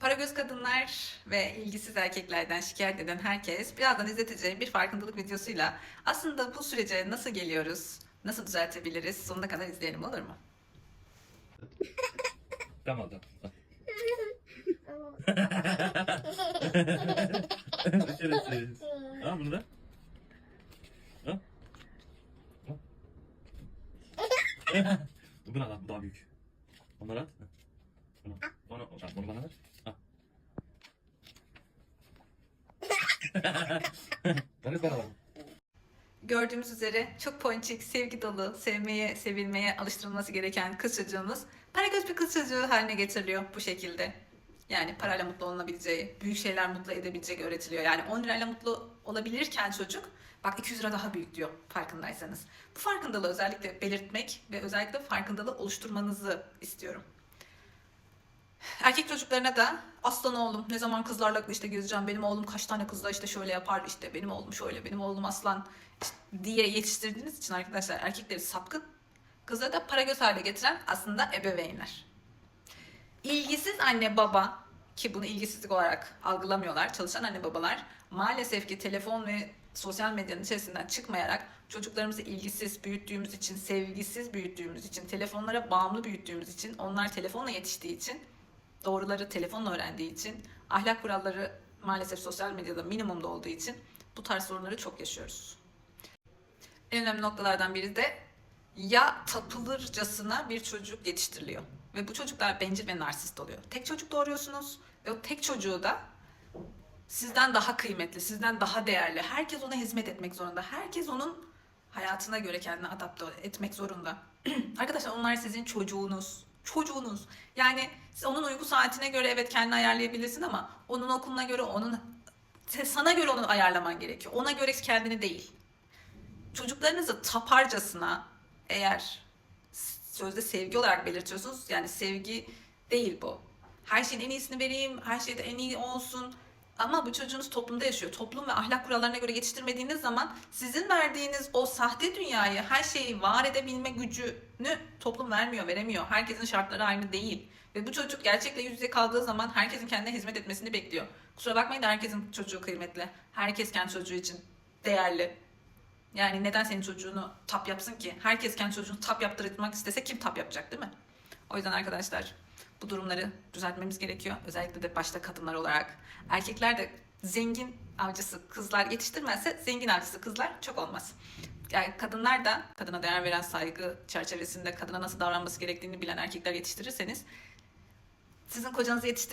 Paragöz kadınlar ve ilgisiz erkeklerden şikayet eden herkes birazdan izleteceğim bir farkındalık videosuyla aslında bu sürece nasıl geliyoruz, nasıl düzeltebiliriz sonuna kadar izleyelim olur mu? Tamam tamam. Şerefsiz. Ha bunu da. Ha? Ha? Bu daha büyük. Onları at. Bunu, onu, onu, bunu bana ver. Ha. Bana bana bana. Gördüğümüz üzere çok ponçik, sevgi dolu, sevmeye, sevilmeye alıştırılması gereken kız çocuğumuz paragöz bir kız çocuğu haline getiriliyor bu şekilde. Yani parayla mutlu olunabileceği, büyük şeyler mutlu edebileceği öğretiliyor. Yani 10 lirayla mutlu olabilirken çocuk bak 200 lira daha büyük diyor farkındaysanız. Bu farkındalığı özellikle belirtmek ve özellikle farkındalığı oluşturmanızı istiyorum. Erkek çocuklarına da aslan oğlum ne zaman kızlarla işte gezeceğim benim oğlum kaç tane kızla işte şöyle yapar işte benim oğlum şöyle benim oğlum aslan diye yetiştirdiğiniz için arkadaşlar erkekleri sapkın kızları da para göz hale getiren aslında ebeveynler. İlgisiz anne baba ki bunu ilgisizlik olarak algılamıyorlar çalışan anne babalar maalesef ki telefon ve sosyal medyanın içerisinden çıkmayarak çocuklarımızı ilgisiz büyüttüğümüz için, sevgisiz büyüttüğümüz için, telefonlara bağımlı büyüttüğümüz için, onlar telefonla yetiştiği için doğruları telefonla öğrendiği için, ahlak kuralları maalesef sosyal medyada minimumda olduğu için bu tarz sorunları çok yaşıyoruz. En önemli noktalardan biri de ya tapılırcasına bir çocuk yetiştiriliyor. Ve bu çocuklar bencil ve narsist oluyor. Tek çocuk doğuruyorsunuz ve o tek çocuğu da sizden daha kıymetli, sizden daha değerli. Herkes ona hizmet etmek zorunda. Herkes onun hayatına göre kendini adapte etmek zorunda. Arkadaşlar onlar sizin çocuğunuz. Çocuğunuz. Yani siz onun uyku saatine göre evet kendini ayarlayabilirsin ama onun okuluna göre onun sana göre onu ayarlaman gerekiyor. Ona göre kendini değil. Çocuklarınızı taparcasına eğer sözde sevgi olarak belirtiyorsunuz yani sevgi değil bu. Her şeyin en iyisini vereyim, her şeyde en iyi olsun. Ama bu çocuğunuz toplumda yaşıyor. Toplum ve ahlak kurallarına göre yetiştirmediğiniz zaman sizin verdiğiniz o sahte dünyayı, her şeyi var edebilme gücünü toplum vermiyor, veremiyor. Herkesin şartları aynı değil. Ve bu çocuk gerçekle yüz yüze kaldığı zaman herkesin kendine hizmet etmesini bekliyor. Kusura bakmayın da herkesin çocuğu kıymetli. Herkes kendi çocuğu için değerli. Yani neden senin çocuğunu tap yapsın ki? Herkes kendi çocuğunu tap yaptırmak istese kim tap yapacak değil mi? O yüzden arkadaşlar bu durumları düzeltmemiz gerekiyor. Özellikle de başta kadınlar olarak. Erkekler de zengin avcısı kızlar yetiştirmezse zengin avcısı kızlar çok olmaz. Yani kadınlar da kadına değer veren saygı çerçevesinde kadına nasıl davranması gerektiğini bilen erkekler yetiştirirseniz sizin kocanızı yetiştiren